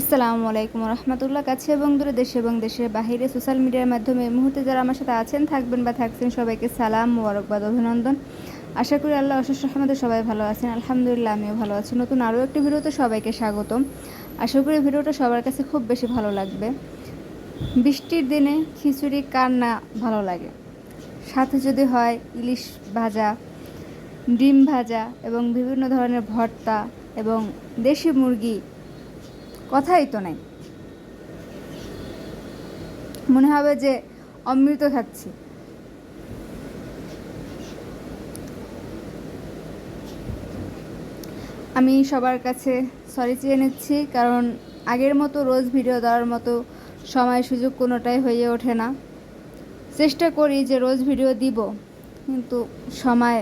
আসসালামু আলাইকুম রহমতুল্লাহ। কাছে এবং দূরে দেশে এবং দেশের বাহিরে সোশ্যাল মিডিয়ার মাধ্যমে এই মুহূর্তে যারা আমার সাথে আছেন, থাকবেন বা থাকছেন, সবাইকে সালাম মোবারকবাদ অভিনন্দন। আশা করি আল্লাহ অশেষ রহমতে সবাই ভালো আছেন। আলহামদুলিল্লাহ, আমিও ভালো আছি। নতুন আরও একটি ভিডিওতে সবাইকে স্বাগতম। আশা করি ভিডিওটা সবার কাছে খুব বেশি ভালো লাগবে। বৃষ্টির দিনে খিচুড়ি কার না ভালো লাগে। সাথে যদি হয় ইলিশ ভাজা, ডিম ভাজা এবং বিভিন্ন ধরনের ভর্তা এবং দেশি মুরগি কথাই তো নাই। মনে হবে যে অমৃত খাচ্ছি। আমি সবার কাছে সরি চেয়ে নিচ্ছি, কারণ আগের মতো রোজ ভিডিও দেওয়ার মতো সময় সুযোগ কোনোটাই হয়ে ওঠে না। চেষ্টা করি যে রোজ ভিডিও দিব, কিন্তু সময়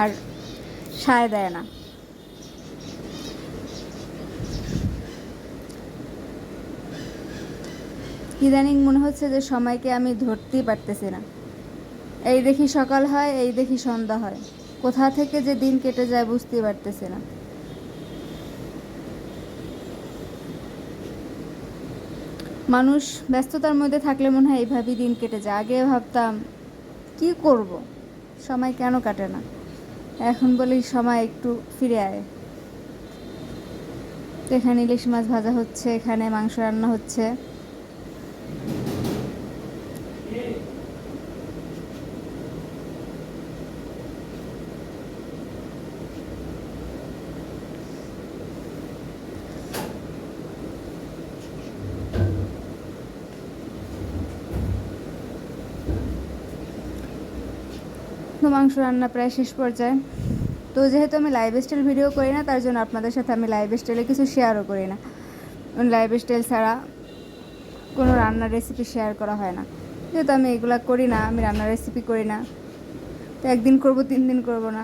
আর সায় দেয় না। ইদানিং মনে হচ্ছে যে সময়কে আমি ধরতেই পারতেছি না। এই দেখি সকাল হয়, এই দেখি সন্ধ্যা হয়। কোথা থেকে যে দিন কেটে যায় বুঝতেই পারতেছি না। মানুষ ব্যস্ততার মধ্যে থাকলে মনে হয় এইভাবেই দিন কেটে যায়। আগে ভাবতাম, কি করব? সময় কেন কাটে না? এখন বলি সময় একটু ফিরে আয়। এখানে ইলিশ মাছ ভাজা হচ্ছে, এখানে মাংস রান্না হচ্ছে। তো মাংস রান্না প্রায় শেষ পর্যায়ে। তো যেহেতু আমি লাইভ স্টাইল ভিডিও করি না, তার জন্য আপনাদের সাথে আমি লাইভ স্টাইলে কিছু শেয়ারও করি না। লাইভ স্টাইল ছাড়া কোনো রান্নার রেসিপি শেয়ার করা হয় না। যেহেতু আমি এগুলো করি না, আমি রান্নার রেসিপি করি না। তো একদিন করব, তিন দিন করব না।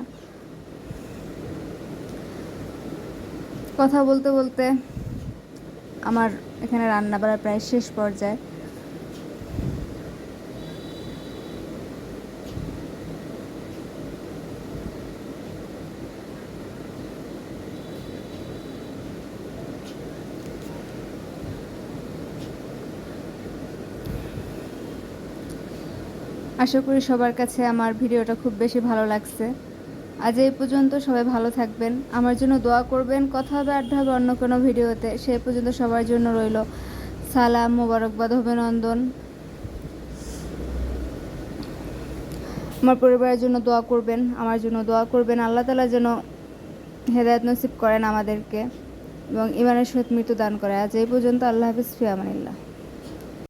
কথা বলতে বলতে আমার এখানে রান্না বাড়া প্রায় শেষ পর্যায়ে। আশা করি সবার কাছে আমার ভিডিওটা খুব বেশি ভালো লাগছে। আজ এই পর্যন্ত সবাই ভালো থাকবেন। আমার জন্য দোয়া করবেন। কথা হবে আড্ডা হবে অন্য কোনো ভিডিওতে। সেই পর্যন্ত সবার জন্য রইল। সালাম, মোবারকবাদ, অভিনন্দন। আমার পরিবারের জন্য দোয়া করবেন। আমার জন্য দোয়া করবেন। আল্লাহ তালা যেন হেদায়ত নসিব করেন আমাদেরকে এবং ইমানের সহিত মৃত্যু দান করে। আজ এই পর্যন্ত আল্লাহ হাফিজ ফিয়ামানিল্লাহ